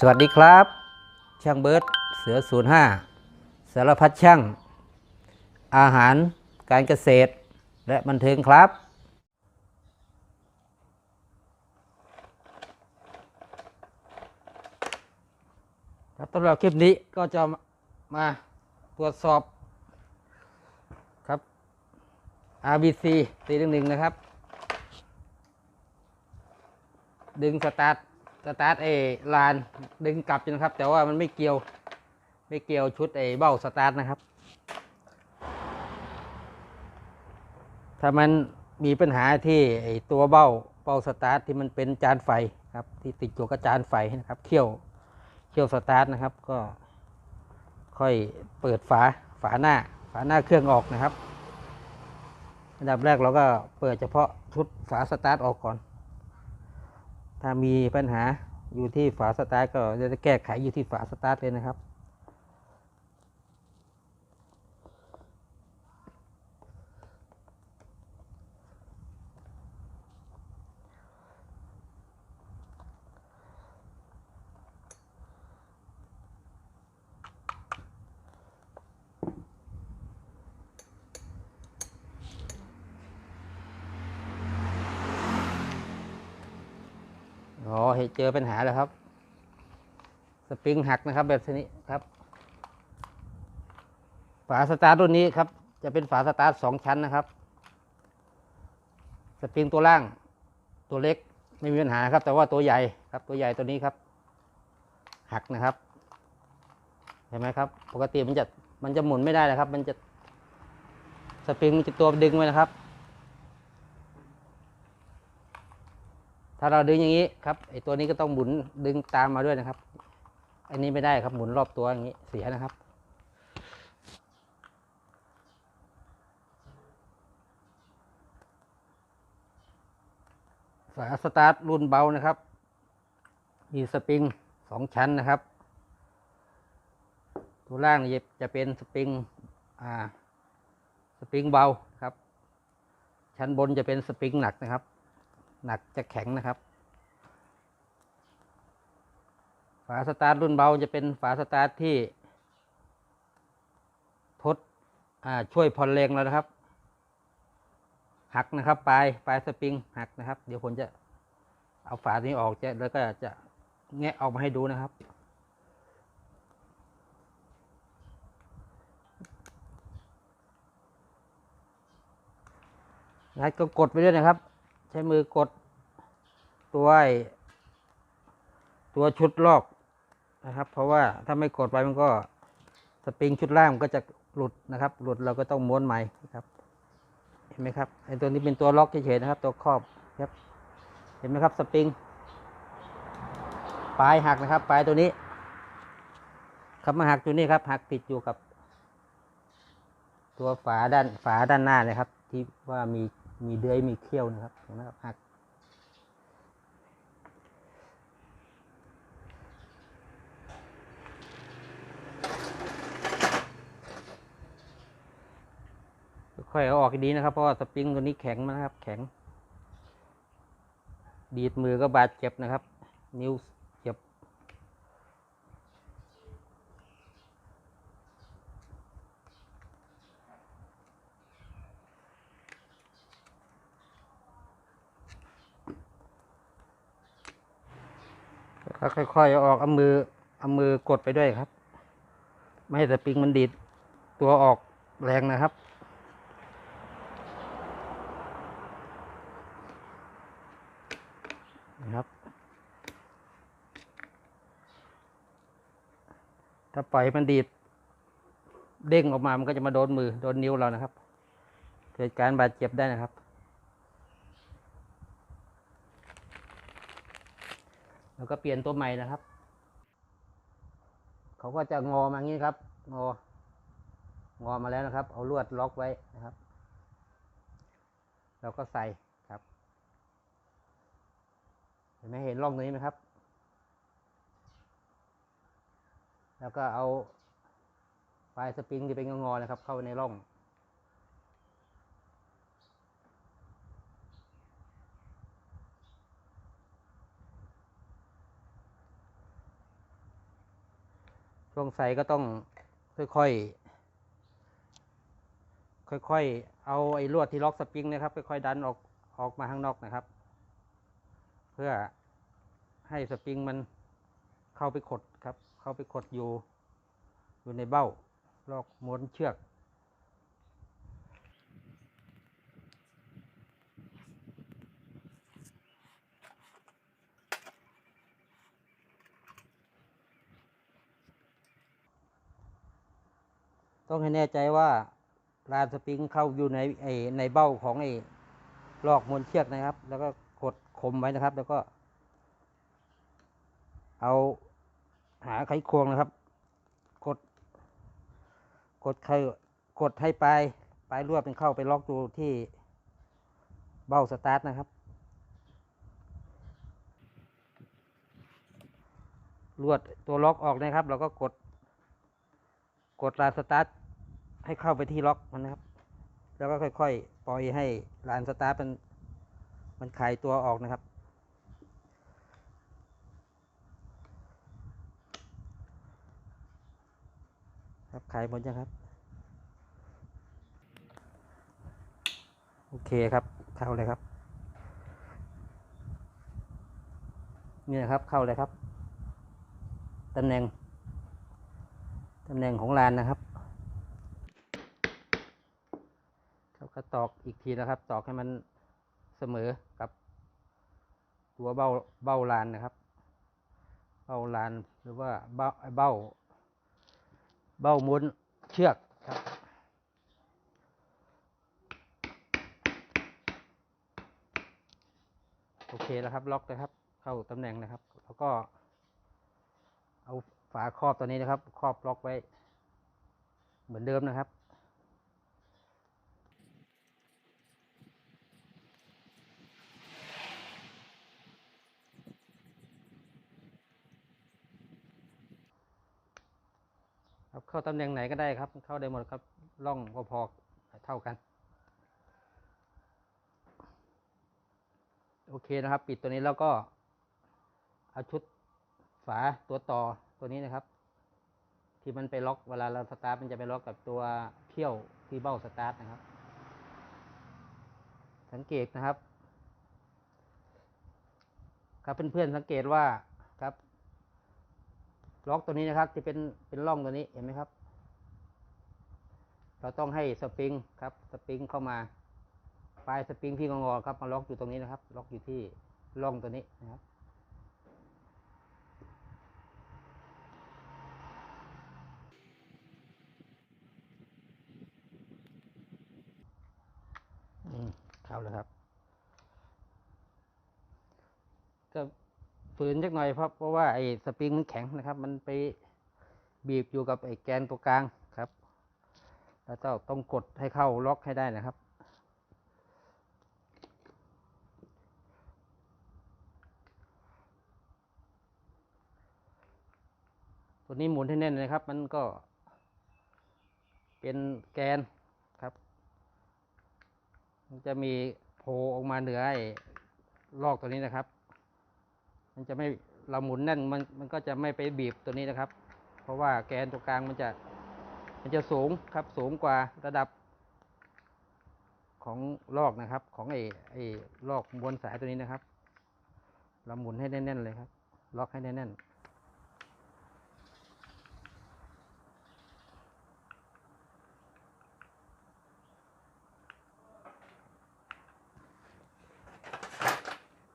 สวัสดีครับ ช่างเบิร์ตเสือ 05 สารพัดช่าง อาหารการเกษตรและบันเทิงครับ ครับสำหรับคลิปนี้ก็จะมาตรวจสอบครับ RBC ตีหนึ่งนะครับ ดึงสตาร์ท สตาร์ทเอลานดึงกลับอยู่นะครับ แต่ว่ามันไม่เกี่ยว ไม่เกี่ยวชุดไอ้เบ้าสตาร์ทนะครับ ถ้ามันมีปัญหาที่ไอตัวเบ้าเบ้าสตาร์ทที่มันเป็นจานไฟครับที่ติดอยู่กับจานไฟนะครับเขี่ยวเขี่ยวสตาร์ทนะครับก็ค่อยเปิดฝาฝาหน้าฝาหน้าเครื่องออกนะครับอันดับแรกเราก็เปิดเฉพาะชุดฝาสตาร์ทออกก่อน ถ้ามีปัญหาอยู่ที่ฝาสตาร์ทก็จะแก้ไขอยู่ที่ฝาสตาร์ทเลยนะครับ เห็นเจอปัญหาแล้วครับ สปริงหักนะครับ แบบนี้ครับ ฝาสตาร์ทรุ่นนี้ครับ จะเป็นฝาสตาร์ทสองชั้นนะครับ สปริงตัวล่าง ตัวเล็กไม่มีปัญหาครับ แต่ว่าตัวใหญ่ครับ ตัวใหญ่ตัวนี้ครับ หักนะครับเห็นไหมครับ ปกติมันจะมันจะหมุนไม่ได้นะครับ มันจะสปริงมันจะตัวดึงไว้นะครับ ถ้าเราดึงอย่างนี้ครับไอตัวนี้ก็ต้องหมุนดึงตามมาด้วยนะครับ อันนี้ไม่ได้ครับหมุนรอบตัวอย่างนี้เสียนะครับ ฝาสตาร์ทรุ่นเบานะครับ มีสปริงสองชั้นนะครับ ตัวล่างจะเป็นสปริงอ่าสปริงเบาครับ ชั้นบนจะเป็นสปริงหนักนะครับ หนักจะแข็งนะครับ ฝาสตาร์ทรุ่นเบาจะเป็นฝาสตาร์ทที่ทดช่วยผ่อนแรงแล้วนะครับ หักนะครับปลายปลายสปริงหักนะครับ เดี๋ยวผมจะเอาฝานี้ออกจะแล้วก็จะแงะออกมาให้ดูนะครับนะก็กดไปด้วยนะครับ ช้มือกดตัวไอตัวชุดลอกนะครับ เพราะว่าถ้าไม่กดไปมันก็สปริงชุดล่างมันก็จะหลุดนะครับ หลุดเราก็ต้องม้วนใหม่ครับ เห็นไหมครับไอ้ตัวนี้เป็นตัวล็อกเฉยๆนะครับ ตัวครอบครับ เห็นไหมครับสปริงปลายหักนะครับ ปลายตัวนี้ ครับมาหักตัวนี้ครับ หักติดอยู่กับ ตัวฝาด้านฝาด้านหน้านะครับ ที่ว่ามี มีเดือยมีเขี้ยวนะครับเห็นไหมครับหัก ค่อยเอาออกดีนะครับ เพราะว่าสปริงตัวนี้แข็งมากนะครับ แข็ง ดีดมือก็บาดเจ็บนะครับ นิ้ว เจ็บก็ค่อยๆออกเอามือเอามือกดไปด้วยครับ ไม่ให้สปริงมันดีดตัวออกแรงนะครับ นะครับ ถ้าปล่อยมันดีด เด้งออกมามันก็จะมาโดนมือ โดนนิ้วเรานะครับ เกิดการบาดเจ็บได้นะครับ แล้วก็เปลี่ยนตัวใหม่นะครับ เขาก็จะงอมาอย่างนี้ครับ งอ งอมาแล้วนะครับ เอาลวดล็อกไว้นะครับ เราก็ใส่ครับ เห็นไหมเห็นร่องตรงนี้ไหมครับ แล้วก็เอาปลายสปริงที่เป็นงอๆนะครับ เข้าไปในร่อง ช่วงใส่ก็ต้องค่อยๆ ค่อยๆ เอาไอ้ลวดที่ล็อกสปริงนะครับ ค่อยๆ ดันออกออกมาข้างนอกนะครับ เพื่อให้สปริงมันเข้าไปขดครับ เข้าไปขดอยู่อยู่ในเบ้าลอกม้วนเชือก ต้องให้แน่ใจว่าลานสปริงเข้าอยู่ในไอในเบ้าของไอ้ลอกมวนเชือกนะครับ แล้วก็กดคมไว้นะครับ แล้วก็ เอาหาไขควงนะครับ กด กดไขกดให้ปลายปลายลวดเป็นเข้าไปล็อกอยู่ที่เบ้าสตาร์ทนะครับลวดตัวล็อกออกนะครับ เราก็กด กดลานสตาร์ทให้เข้าไปที่ล็อกมันนะครับ แล้วก็ค่อยๆ ปล่อยให้ลานสตาร์ทมันมันคลายตัวออกนะครับ ครับคลายหมดยังครับ โอเคครับ เข้าเลยครับ นี่นะครับเข้าเลยครับตำแหน่ง ตำแหน่งของลานนะครับครับก็ตอกอีกทีนะครับ ตอกให้มันเสมอกับ ตัวเบ้าเบ้าลานนะครับ เบ้าลานหรือว่าเบ้าเบ้า เบ้าม้วนเชือกครับโอเคแล้วครับ ล็อกนะครับ เข้าตำแหน่งนะครับ แล้วก็าฝาครอบตัวนี้นะครับ ครอบล็อกไว้ เหมือนเดิมนะครับ ครับเข้าตำแหน่งไหนก็ได้ครับ เข้าได้หมดครับร่องพอๆเท่ากัน โอเคนะครับ ปิดตัวนี้แล้วก็เอาชุดฝาตัวต่อ ตัวนี้นะครับ ที่มันไปล็อกเวลาเราสตาร์ทมันจะไปล็อกกับตัวเขี้ยวที่เบ้าสตาร์ทนะครับ สังเกตนะครับ ครับเพื่อนๆสังเกตว่าครับ ล็อกตัวนี้นะครับที่เป็นเป็นร่องตัวนี้เห็นไหมครับ เราต้องให้สปริงครับสปริงเข้ามาปลายสปริงที่งอๆครับมาล็อกอยู่ตรงนี้นะครับ ล็อกอยู่ที่ร่องตัวนี้นะครับ อืม เข้าแล้วครับก็ฝืนจักหน่อยเพราะเพราะว่าไอ้สปริงมันแข็งนะครับ มันไปบีบอยู่กับไอ้แกนตัวกลางครับ แล้วต้องต้องกดให้เข้าล็อกให้ได้นะครับ ตัวนี้หมุนให้แน่นนะครับ มันก็เป็นแกน มันจะมีโผล่ออกมาเหนือไอ้ลอกตัวนี้นะครับ มันจะไม่เราหมุนแน่นมันมันก็จะไม่ไปบีบตัวนี้นะครับ เพราะว่าแกนตัวกลางมันจะมันจะสูงครับสูงกว่าระดับของลอกนะครับ ของไอ้ไอ้ลอกบนสายตัวนี้นะครับ เราหมุนให้แน่นๆเลยครับ ล็อกให้แน่นๆ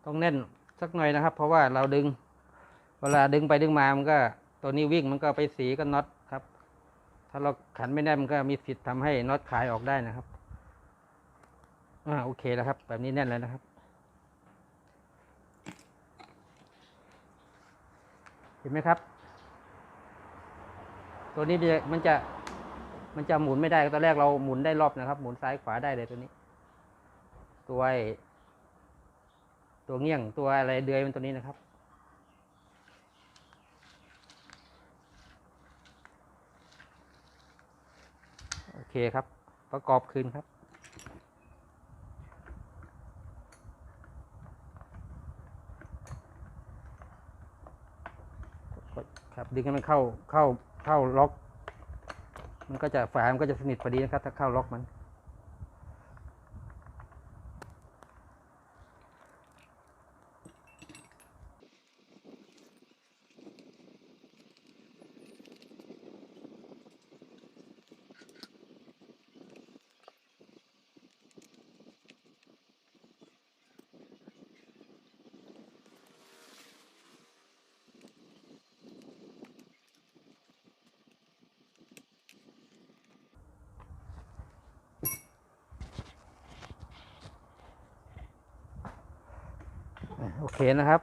ต้องแน่นสักหน่อยนะครับ เพราะว่าเราดึง เวลาดึงไปดึงมามันก็ ตัวนี้วิ่งมันก็ไปสีกับน็อตครับ ถ้าเราขันไม่แน่นมันก็มีสิทธิ์ทำให้น็อตขายออกได้นะครับอ่าโอเคแล้วครับ แบบนี้แน่นแล้วนะครับเห็นไหมครับ ตัวนี้มันจะมันจะหมุนไม่ได้ตอนแรกเราหมุนได้รอบนะครับ หมุนซ้ายขวาได้เลยตัวนี้ ตัวไอ ตัวเงี้ยงตัวอะไรเดือยมันตัวนี้นะครับ โอเคครับ ประกอบคืนครับครับดึงให้มันเข้าเข้าเข้าล็อก มันก็จะฝามันก็จะสนิทพอดีนะครับ ถ้าเข้าล็อกมัน เคนะครับ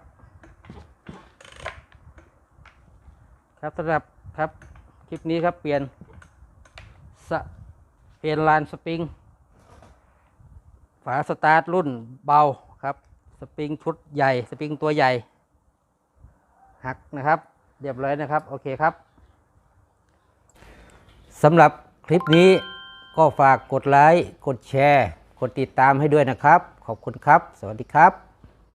ครับสำหรับครับคลิปนี้ครับเปลี่ยนสเปลี่ยนลานสปริง ฝาสตาร์ทรุ่นเบาครับ สปริงชุดใหญ่ สปริงตัวใหญ่ หักนะครับ เรียบร้อยนะครับ โอเคครับสำหรับคลิปนี้ก็ฝากกดไลค์ กดแชร์ กดติดตามให้ด้วยนะครับ ขอบคุณครับ สวัสดีครับ